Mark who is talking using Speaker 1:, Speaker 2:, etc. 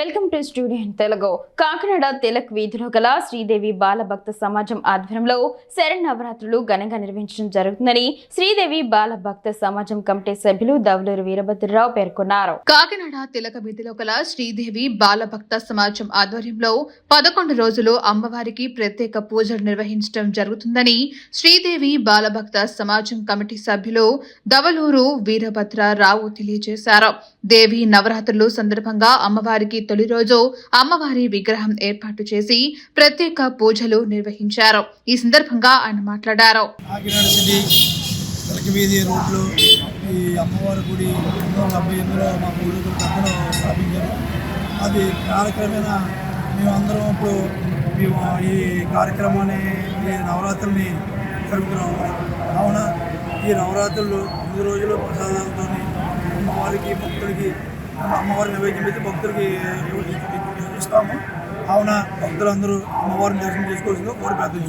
Speaker 1: Welcome to studio Telugu. Kakinada Tilak వీధిలో గల శ్రీదేవి బాలభక్త సమాజం ఆధ్వర్యంలో శరణవరాత్రులు ఘనంగా నిర్వహించడం జరుగుతుందని శ్రీదేవి బాలభక్త సమాజం కమిటీ సభ్యులు దవలూరు వీరభద్రరావు పేర్కొన్నారు.
Speaker 2: కాకినాడ తిలక వీధిలో గల శ్రీదేవి బాలభక్త సమాజం ఆధ్వర్యంలో పదకొండు రోజులు అమ్మవారికి ప్రత్యేక పూజలు నిర్వహించడం జరుగుతుందని శ్రీదేవి బాలభక్త సమాజం కమిటీ సభ్యులు దవలూరు వీరభద్రరావు తెలియజేశారు. దేవి నవరాత్రులు సందర్భంగా అమ్మవారికి తొలి రోజు అమ్మవారి విగ్రహం ఏర్పాటు చేసి ప్రత్యేక పూజలు నిర్వహించారు. ఈ సందర్భంగా ఆయన మాట్లాడారు.
Speaker 3: రోడ్లో ఈ అమ్మవారి గుడి డెబ్బై ఎనిమిదిలో మా స్థాపించారు. అది కార్యక్రమేణ మేమందరం ఇప్పుడు మేము ఈ కార్యక్రమాన్ని ఈ నవరాత్రుల్ని జరుపుకున్నాము కావున ఈ నవరాత్రులు తొమ్మిది రోజులు ప్రసాదాలతో అమ్మవారికి భక్తులకి అమ్మవారి నైవేద్యం పెట్టి భక్తులకి ఇస్తాము. కావున భక్తులందరూ అమ్మవారిని దర్శనం చేసుకోవాల్సిందో కోరి ప్రార్థన